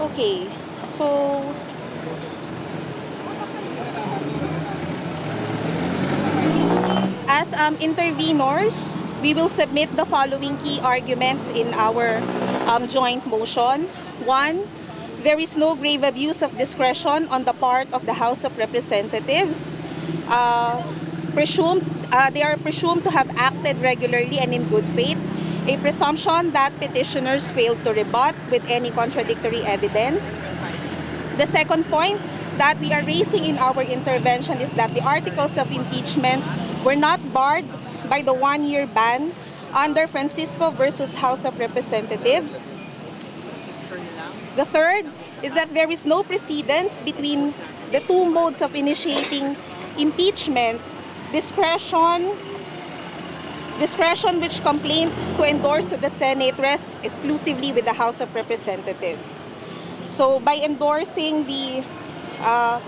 Okay, so as um, intervenors, we will submit the following key arguments in our um, joint motion. One, there is no grave abuse of discretion on the part of the House of Representatives. Uh, presumed, uh, they are presumed to have acted regularly and in good faith. A presumption that petitioners failed to rebut with any contradictory evidence. The second point that we are raising in our intervention is that the articles of impeachment were not barred by the one-year ban under Francisco versus House of Representatives. The third is that there is no precedence between the two modes of initiating impeachment, discretion, discretion which complaint to endorse to the Senate rests exclusively with the House of Representatives. So by endorsing the, uh,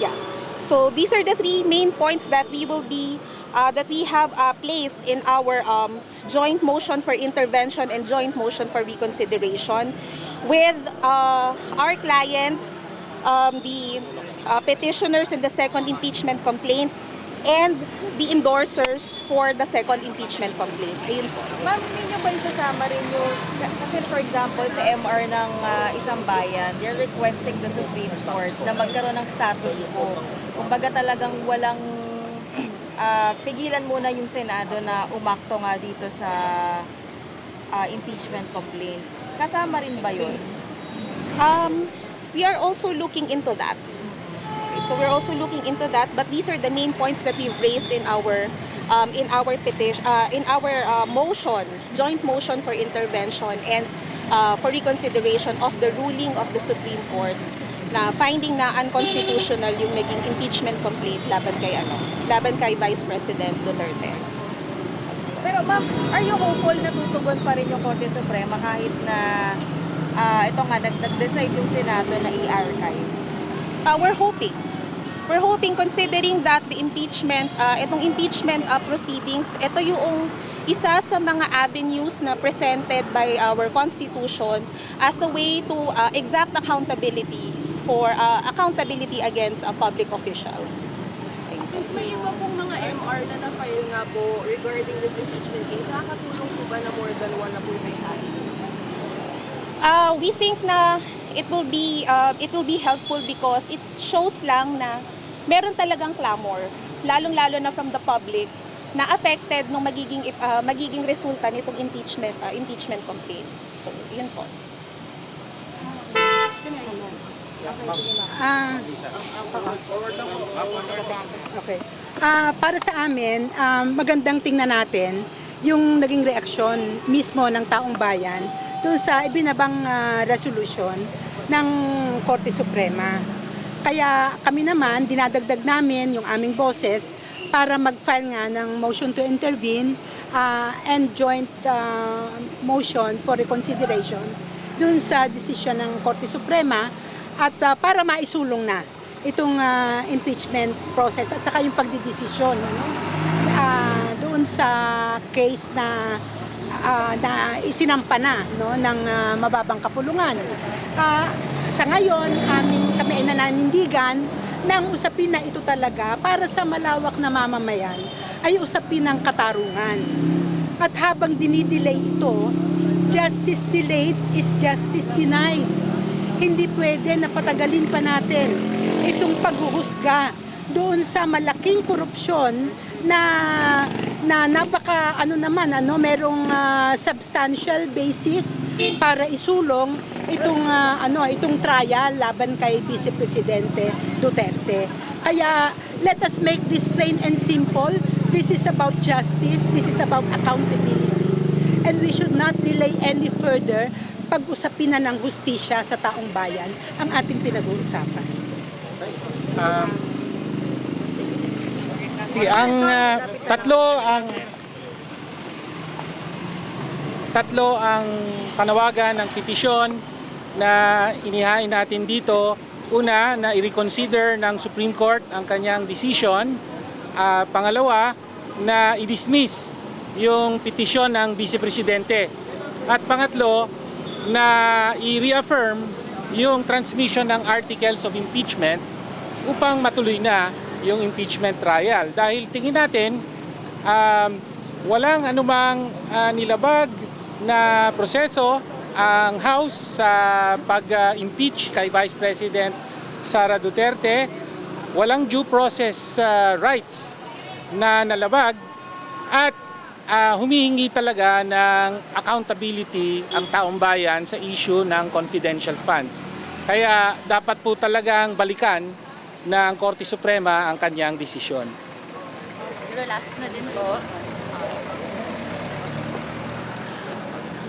yeah. So these are the three main points that we will be, uh, that we have uh, placed in our um, joint motion for intervention and joint motion for reconsideration with uh, our clients, um, the uh, petitioners in the second impeachment complaint, and the endorsers for the second impeachment complaint. Ayun po. Ma'am, hindi nyo ba isasama rin yung, ka- kasi for example, sa MR ng ah, isang bayan, they're requesting the Supreme Court na magkaroon ng status quo. Kumbaga talagang walang ah, pigilan muna yung Senado na umakto nga dito sa ah, impeachment complaint. Kasama rin ba yun? Um, we are also looking into that. Okay, so we're also looking into that, but these are the main points that we've raised in our um, in our petition, uh, in our uh, motion, joint motion for intervention and uh, for reconsideration of the ruling of the Supreme Court na finding na unconstitutional yung naging impeachment complaint laban kay ano, laban kay Vice President Duterte. Pero ma'am, are you hopeful na tutugon pa rin yung Korte Suprema kahit na ah, ito nga, nag- nag-decide yung Senado na i-archive? Uh, we're hoping. We're hoping considering that the impeachment, uh, itong impeachment uh, proceedings, ito yung isa sa mga avenues na presented by our Constitution as a way to uh, exact accountability for uh, accountability against uh, public officials. Since may iba pong mga MR na na-file nga po regarding this impeachment case, nakakatulong po ba na more than one na po may Uh, we think na it will be uh, it will be helpful because it shows lang na meron talagang clamor, lalong-lalo na from the public na affected nung magiging uh, magiging resulta nitong impeachment uh, impeachment complaint. So, yun po. Ah, okay. Ah, para sa amin, um, magandang tingnan natin yung naging reaksyon mismo ng taong bayan doon sa ibinabang ah, resolution ng Korte Suprema. Kaya kami naman, dinadagdag namin yung aming boses para mag-file nga ng motion to intervene ah, and joint ah, motion for reconsideration dun sa desisyon ng Korte Suprema at ah, para maisulong na itong ah, impeachment process at saka yung pagdidesisyon ano? Ah, doon sa case na ah, na isinampa na no ng ah, mababang kapulungan. Ah, sa ngayon, amin kami ay nananindigan ng usapin na ito talaga para sa malawak na mamamayan ay usapin ng katarungan. At habang dinidelay ito, justice delayed is justice denied. Hindi pwede na patagalin pa natin itong paghuhusga doon sa malaking korupsyon na na napaka ano naman ano merong ah, substantial basis para isulong itong ah, ano itong trial laban kay Vice Presidente Duterte. Kaya let us make this plain and simple. This is about justice, this is about accountability. And we should not delay any further pag-usapin na ng hustisya sa taong bayan ang ating pinag-uusapan. Um, sige, ang ah, tatlo ang tatlo ang panawagan ng petisyon na inihain natin dito. Una, na i-reconsider ng Supreme Court ang kanyang decision. Ah, pangalawa, na i-dismiss yung petisyon ng Vice Presidente. At pangatlo, na i-reaffirm yung transmission ng articles of impeachment upang matuloy na yung impeachment trial. Dahil tingin natin, um, walang anumang ah, nilabag na proseso ang House sa pag-impeach kay Vice President Sara Duterte. Walang due process ah, rights na nalabag at ah, humihingi talaga ng accountability ang taong bayan sa issue ng confidential funds. Kaya dapat po talagang balikan ng Korte Suprema ang kanyang desisyon. Pero last na din po.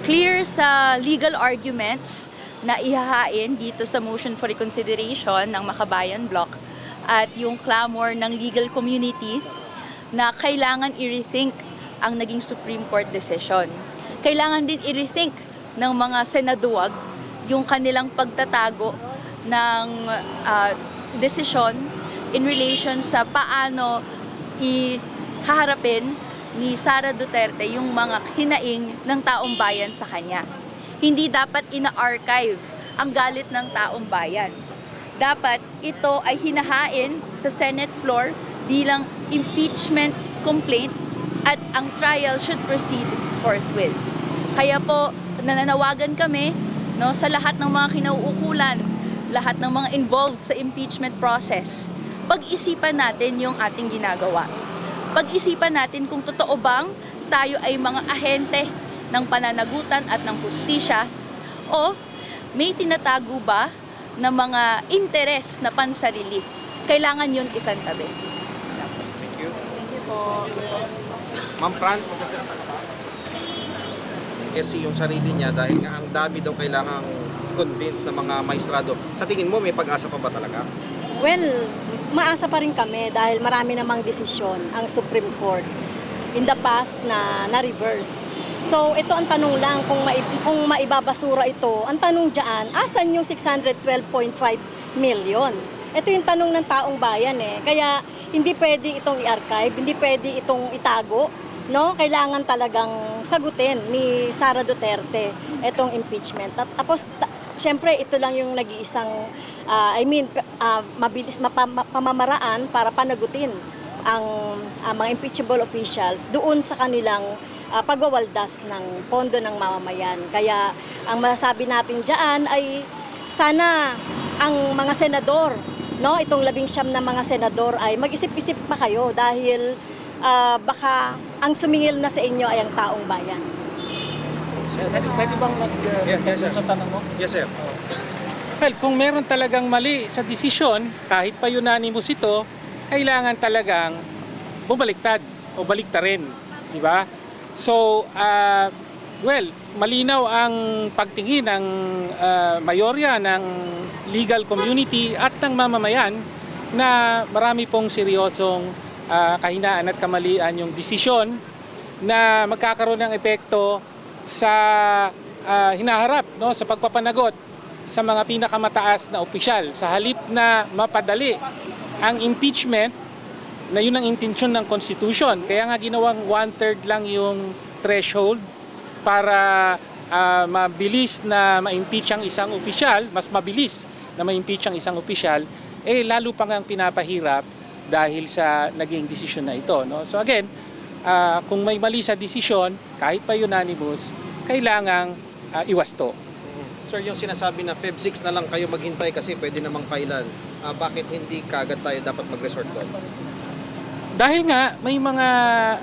Clear sa legal arguments na ihahain dito sa motion for reconsideration ng Makabayan Block at yung clamor ng legal community na kailangan i-rethink ang naging Supreme Court decision. Kailangan din i-rethink ng mga senaduwag yung kanilang pagtatago ng ah, desisyon in relation sa paano ihaharapin ni Sara Duterte yung mga hinaing ng taong bayan sa kanya. Hindi dapat ina-archive ang galit ng taong bayan. Dapat ito ay hinahain sa Senate floor bilang impeachment complaint at ang trial should proceed forthwith. Kaya po nananawagan kami no sa lahat ng mga kinauukulan, lahat ng mga involved sa impeachment process. Pag-isipan natin yung ating ginagawa. Pag-isipan natin kung totoo bang tayo ay mga ahente ng pananagutan at ng hustisya o may tinatago ba na mga interes na pansarili. Kailangan yun isang tabi. Ma'am Franz, magkasalita? Kasi yung sarili niya dahil nga ang dami daw kailangang convince ng mga maestrado. Sa tingin mo, may pag-asa pa ba talaga? Well, maasa pa rin kami dahil marami namang desisyon ang Supreme Court in the past na na-reverse. So, ito ang tanong lang kung, mai- kung maibabasura ito. Ang tanong dyan, asan yung 612.5 million? Ito yung tanong ng taong bayan eh. Kaya hindi pwede itong i-archive, hindi pwede itong itago. No, kailangan talagang sagutin ni Sara Duterte itong impeachment. At tapos syempre ito lang yung nag-iisang ah, I mean ah, mabilis pamamaraan para panagutin ang ah, mga impeachable officials doon sa kanilang ah, pagwawaldas ng pondo ng mamamayan. Kaya ang masasabi natin diyan ay sana ang mga senador, no, itong labing siyam na mga senador ay mag-isip-isip pa kayo dahil ah, baka ang sumingil na sa inyo ay ang taong bayan. Pwede, pwede bang mag, Yeah, yes, sir. sa tanong mo? Yes, sir. Well, kung meron talagang mali sa desisyon, kahit pa unanimous ito, kailangan talagang bumaliktad o baliktarin, di ba? So, ah, well, malinaw ang pagtingin ng ah, mayorya ng legal community at ng mamamayan na marami pong seryosong ah, kahinaan at kamalian yung desisyon na magkakaroon ng epekto sa ah, hinaharap no sa pagpapanagot sa mga pinakamataas na opisyal. Sa halip na mapadali ang impeachment na yun ang intensyon ng constitution. Kaya nga ginawang one-third lang yung threshold para ah, mabilis na ma-impeach ang isang opisyal mas mabilis na ma-impeach ang isang opisyal eh lalo pang ang pinapahirap dahil sa naging desisyon na ito no? So again ah, kung may mali sa desisyon kahit pa unanimous kailangang ah, iwasto Sir, yung sinasabi na Feb 6 na lang kayo maghintay kasi pwede namang kailan. Ah, bakit hindi kagad tayo dapat mag-resort doon? Dahil nga may mga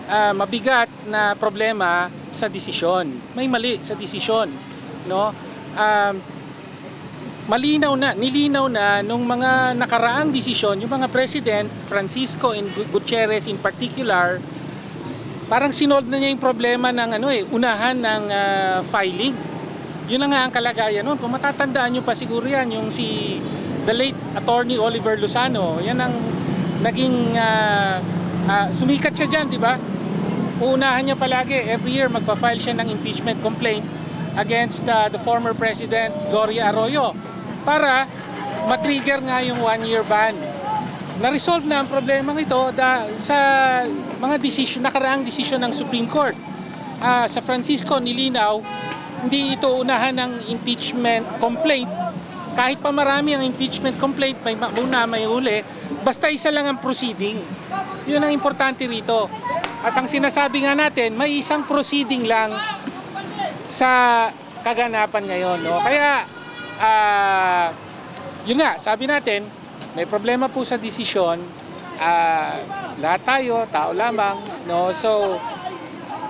ah, mabigat na problema sa desisyon. May mali sa desisyon, no? Um, malinaw na, nilinaw na nung mga nakaraang desisyon, yung mga president, Francisco and Gu- Gutierrez in particular, parang sinolve na niya yung problema ng ano eh, unahan ng ah, filing. Yun na nga ang kalagayan noon. Kung matatandaan nyo pa siguro yan, yung si the late attorney Oliver Lozano, yan ang naging ah, ah, sumikat siya dyan, di ba? Uunahan niya palagi, every year magpa-file siya ng impeachment complaint against ah, the former president Gloria Arroyo para matrigger nga yung one-year ban. Na-resolve na ang problemang ito sa mga decision, nakaraang desisyon ng Supreme Court. Ah, sa Francisco nilinaw hindi ito unahan ng impeachment complaint. Kahit pa marami ang impeachment complaint, may una, may huli, basta isa lang ang proceeding. Yun ang importante rito. At ang sinasabi nga natin, may isang proceeding lang sa kaganapan ngayon. No? Kaya, ah, yun nga, sabi natin, may problema po sa desisyon. Ah, lahat tayo, tao lamang. No? So,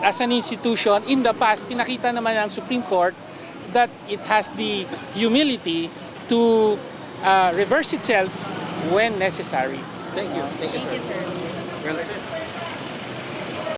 as an institution, in the past, pinakita naman ng Supreme Court that it has the humility to ah, reverse itself when necessary. Thank you. Thank you, Thank you, sir. sir. Well said.